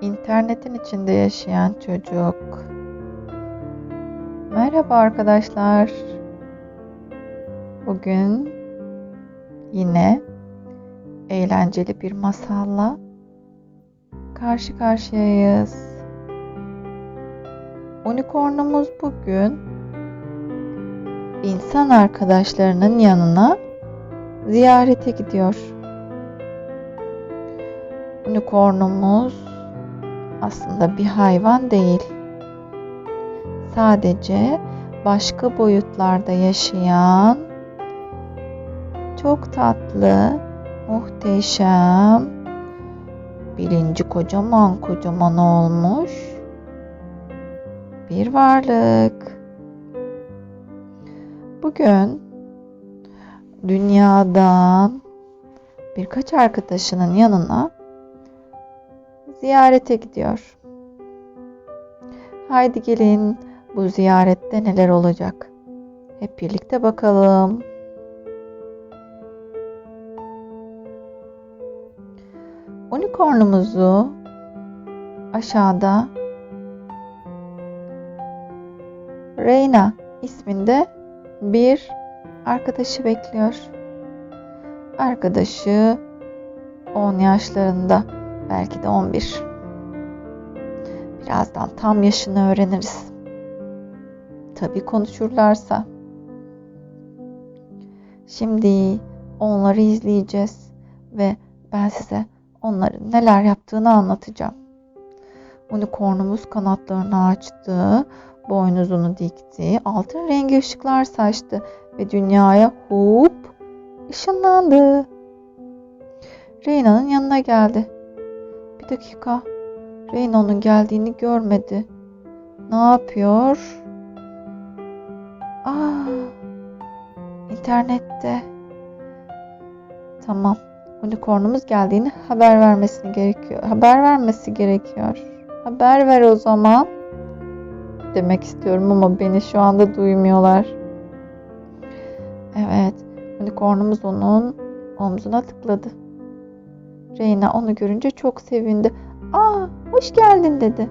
İnternetin içinde yaşayan çocuk. Merhaba arkadaşlar. Bugün yine eğlenceli bir masalla karşı karşıyayız. Unicornumuz bugün insan arkadaşlarının yanına ziyarete gidiyor. Unicornumuz aslında bir hayvan değil. Sadece başka boyutlarda yaşayan çok tatlı, muhteşem, bilinci kocaman kocaman olmuş bir varlık. Bugün dünyadan birkaç arkadaşının yanına ziyarete gidiyor. Haydi gelin bu ziyarette neler olacak? Hep birlikte bakalım. Unicornumuzu aşağıda Reyna isminde bir arkadaşı bekliyor. Arkadaşı 10 yaşlarında, belki de 11. Birazdan tam yaşını öğreniriz. Tabii konuşurlarsa. Şimdi onları izleyeceğiz ve ben size onların neler yaptığını anlatacağım. Unicornumuz kanatlarını açtı, boynuzunu dikti, altın rengi ışıklar saçtı ve dünyaya hop ışınlandı. Reyna'nın yanına geldi. Bir dakika. Reyna onun geldiğini görmedi. Ne yapıyor? Aa, internette. Tamam. Unicornumuz geldiğini haber vermesini gerekiyor. Haber vermesi gerekiyor. Haber ver o zaman. Demek istiyorum ama beni şu anda duymuyorlar. Evet. Unicornumuz onun omzuna tıkladı. Reyna onu görünce çok sevindi. Aa, hoş geldin dedi.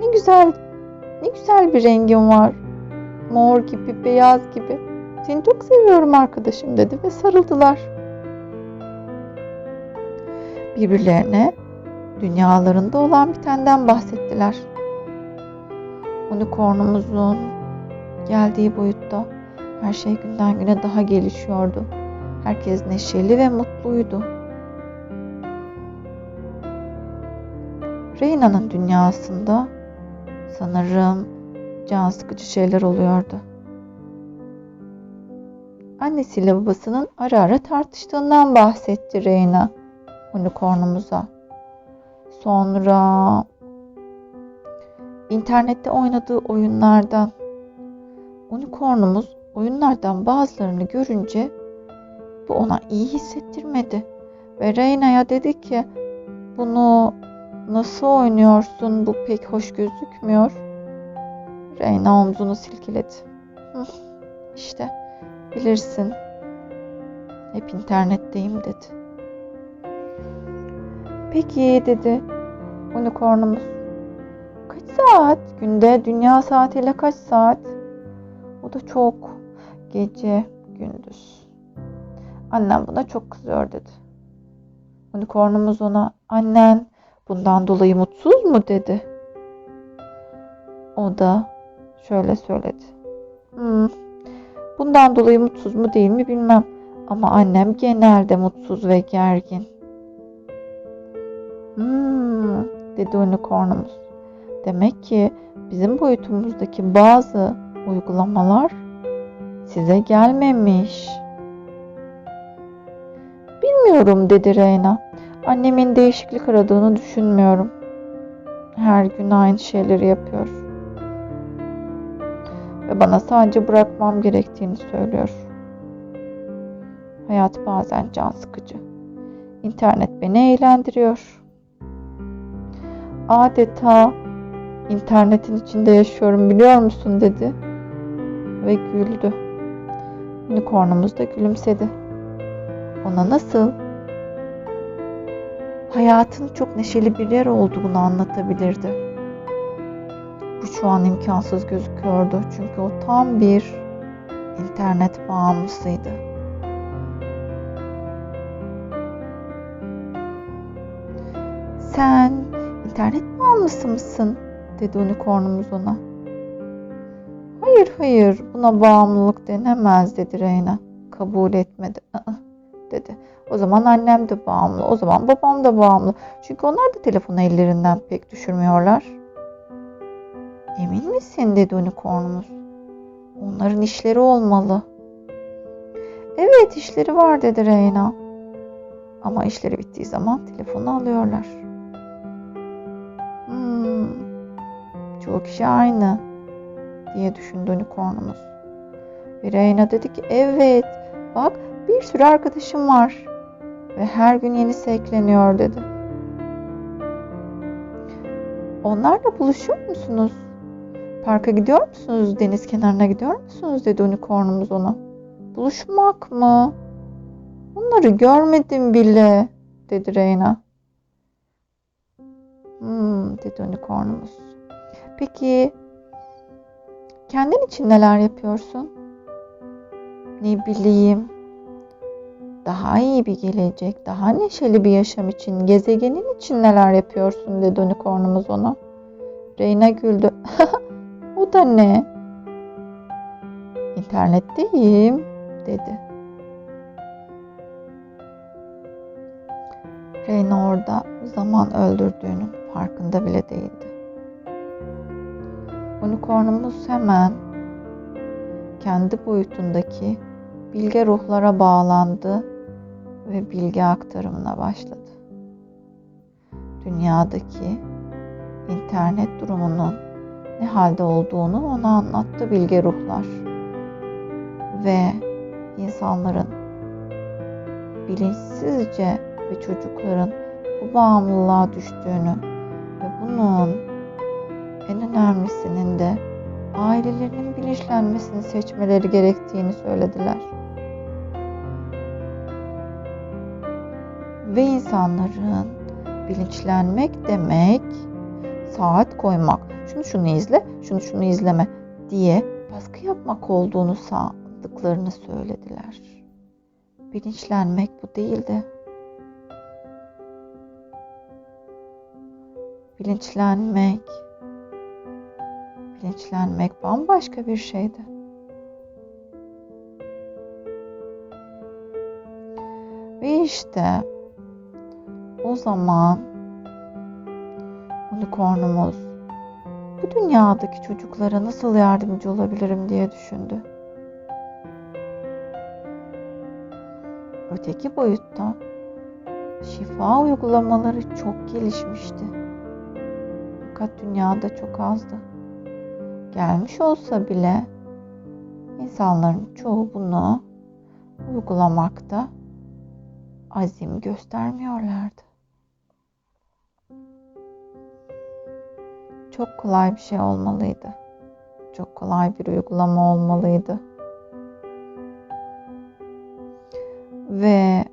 Ne güzel, ne güzel bir rengin var. Mor gibi, beyaz gibi. Seni çok seviyorum arkadaşım dedi ve sarıldılar. Birbirlerine dünyalarında olan bitenden bahsettiler. Unicornumuzun geldiği boyutta her şey günden güne daha gelişiyordu. Herkes neşeli ve mutluydu. Reyna'nın dünyasında sanırım can sıkıcı şeyler oluyordu. Annesiyle babasının ara ara tartıştığından bahsetti Reyna unicornumuza. Sonra internette oynadığı oyunlardan unicornumuz oyunlardan bazılarını görünce bu ona iyi hissettirmedi. Ve Reyna'ya dedi ki bunu nasıl oynuyorsun bu pek hoş gözükmüyor. Reyna omzunu silkeledi. İşte bilirsin hep internetteyim dedi. Peki dedi unicornumuz. Kaç saat? Günde dünya saatiyle kaç saat? O da çok. Gece, gündüz. Annem buna çok kızıyor dedi. Unicornumuz ona annen bundan dolayı mutsuz mu dedi. O da şöyle söyledi. Hmm, bundan dolayı mutsuz mu değil mi bilmem. Ama annem genelde mutsuz ve gergin. Hmm, dedi unicornumuz. Demek ki bizim boyutumuzdaki bazı uygulamalar size gelmemiş. Bilmiyorum dedi Reyna. Annemin değişiklik aradığını düşünmüyorum. Her gün aynı şeyleri yapıyor. Ve bana sadece bırakmam gerektiğini söylüyor. Hayat bazen can sıkıcı. İnternet beni eğlendiriyor. Adeta internetin içinde yaşıyorum biliyor musun dedi. Ve güldü. Unicornumuz da gülümsedi. Ona nasıl? Hayatın çok neşeli bir yer olduğunu anlatabilirdi. Bu şu an imkansız gözüküyordu çünkü o tam bir internet bağımlısıydı. Sen internet bağımlısı mısın? dedi unicornumuz ona. Hayır hayır buna bağımlılık denemez dedi Reyna. Kabul etmedi. Aa, dedi. O zaman annem de bağımlı. O zaman babam da bağımlı. Çünkü onlar da telefonu ellerinden pek düşürmüyorlar. Emin misin dedi unicornumuz. Onların işleri olmalı. Evet işleri var dedi Reyna. Ama işleri bittiği zaman telefonu alıyorlar. Hmm, çoğu kişi aynı diye düşündü unicornumuz. Ve Reyna dedi ki evet bak bir sürü arkadaşım var ve her gün yenisi ekleniyor dedi. Onlarla buluşuyor musunuz? Parka gidiyor musunuz? Deniz kenarına gidiyor musunuz? dedi unicornumuz ona. Buluşmak mı? Onları görmedim bile dedi Reyna. Hmm, dedi unicornumuz. Peki kendin için neler yapıyorsun? Ne bileyim. Daha iyi bir gelecek, daha neşeli bir yaşam için, gezegenin için neler yapıyorsun dedi unicornumuz ona. Reyna güldü. o da ne? İnternetteyim dedi. Reyna orada zaman öldürdüğünün farkında bile değildi. Unicornumuz hemen kendi boyutundaki bilge ruhlara bağlandı ve bilgi aktarımına başladı. Dünyadaki internet durumunun ne halde olduğunu ona anlattı bilge ruhlar. Ve insanların bilinçsizce ve çocukların bu bağımlılığa düştüğünü ve bunun en önemlisinin de ailelerinin bilinçlenmesini seçmeleri gerektiğini söylediler. Ve insanların bilinçlenmek demek saat koymak, şunu şunu izle, şunu şunu izleme diye baskı yapmak olduğunu sandıklarını söylediler. Bilinçlenmek bu değildi. Bilinçlenmek bilinçlenmek bambaşka bir şeydi. Ve işte o zaman unicornumuz bu dünyadaki çocuklara nasıl yardımcı olabilirim diye düşündü. Öteki boyutta şifa uygulamaları çok gelişmişti. Fakat dünyada çok azdı gelmiş olsa bile insanların çoğu bunu uygulamakta azim göstermiyorlardı. Çok kolay bir şey olmalıydı. Çok kolay bir uygulama olmalıydı. Ve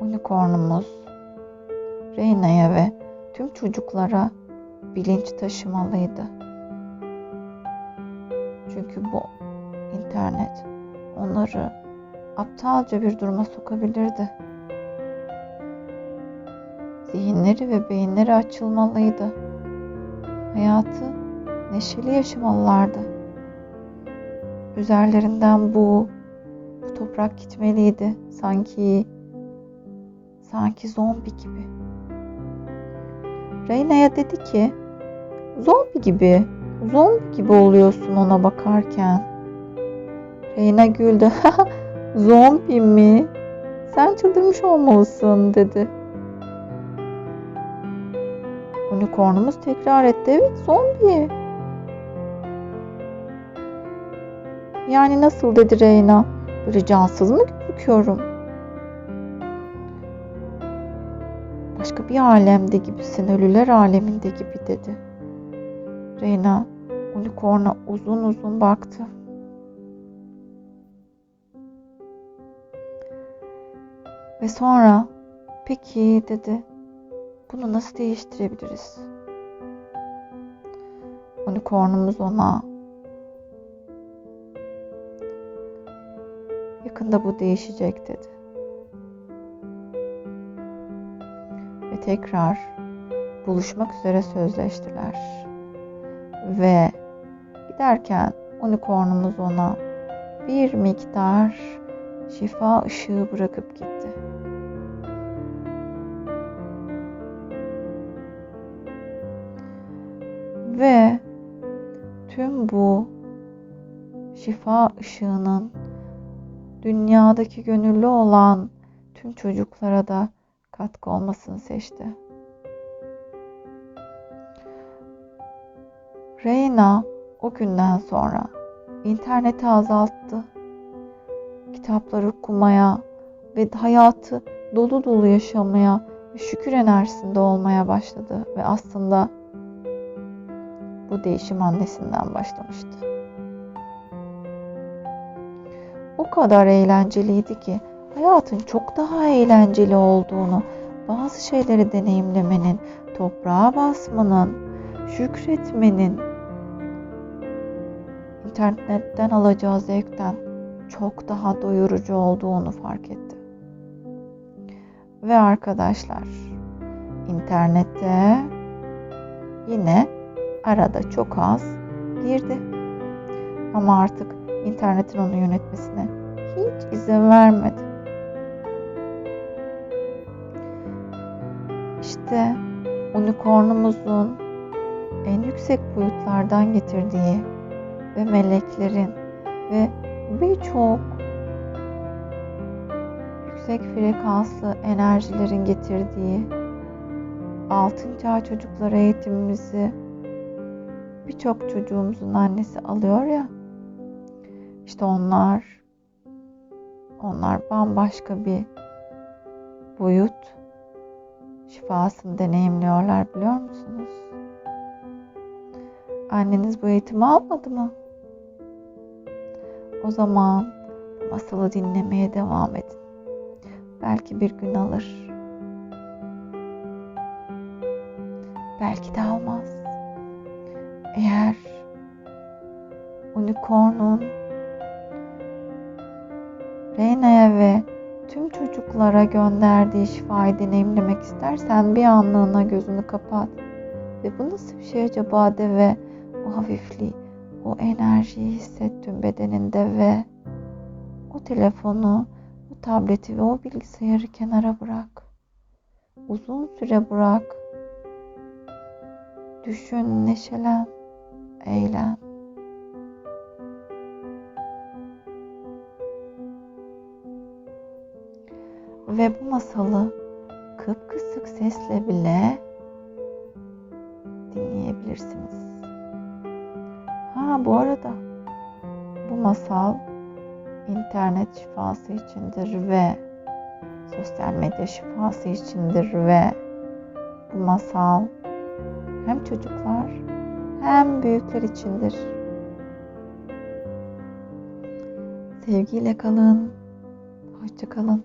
unicornumuz Reyna'ya ve tüm çocuklara bilinç taşımalıydı. Çünkü bu internet onları aptalca bir duruma sokabilirdi. Zihinleri ve beyinleri açılmalıydı. Hayatı neşeli yaşamalılardı. Üzerlerinden bu, bu toprak gitmeliydi. Sanki sanki zombi gibi. Reyna'ya dedi ki Zombi gibi, zombi gibi oluyorsun ona bakarken. Reyna güldü. zombi mi? Sen çıldırmış olmalısın dedi. Unicornumuz tekrar etti. Evet zombi. Yani nasıl dedi Reyna. Böyle cansız mı gözüküyorum? Başka bir alemde gibisin, ölüler aleminde gibi dedi. Reyna unicorn'a uzun uzun baktı. Ve sonra Peki dedi. Bunu nasıl değiştirebiliriz? Unicornumuz ona yakında bu değişecek dedi. Ve tekrar buluşmak üzere sözleştiler. Ve giderken unicornumuz ona bir miktar şifa ışığı bırakıp gitti. Bu şifa ışığının dünyadaki gönüllü olan tüm çocuklara da katkı olmasını seçti. Reyna o günden sonra interneti azalttı. Kitapları okumaya ve hayatı dolu dolu yaşamaya ve şükür enerjisinde olmaya başladı ve aslında bu değişim annesinden başlamıştı. O kadar eğlenceliydi ki hayatın çok daha eğlenceli olduğunu, bazı şeyleri deneyimlemenin, toprağa basmanın, şükretmenin, internetten alacağı zevkten çok daha doyurucu olduğunu fark etti. Ve arkadaşlar, internette yine arada çok az girdi. Ama artık internetin onu yönetmesine hiç izin vermedi. İşte unicornumuzun en yüksek boyutlardan getirdiği ve meleklerin ve birçok yüksek frekanslı enerjilerin getirdiği altın çağ çocuklara eğitimimizi birçok çocuğumuzun annesi alıyor ya işte onlar onlar bambaşka bir boyut şifasını deneyimliyorlar biliyor musunuz? Anneniz bu eğitimi almadı mı? O zaman masalı dinlemeye devam edin. Belki bir gün alır. Belki de almaz. Eğer unicornun Reyna'ya ve tüm çocuklara gönderdiği şifayı deneyimlemek istersen bir anlığına gözünü kapat. Ve bu nasıl bir şey acaba de ve o hafifliği, o enerjiyi hisset tüm bedeninde ve o telefonu, o tableti ve o bilgisayarı kenara bırak. Uzun süre bırak. Düşün, neşelen, eğlen. Ve bu masalı kıpkısık sesle bile dinleyebilirsiniz. Ha bu arada bu masal internet şifası içindir ve sosyal medya şifası içindir ve bu masal hem çocuklar hem büyükler içindir. Sevgiyle kalın. Hoşça kalın.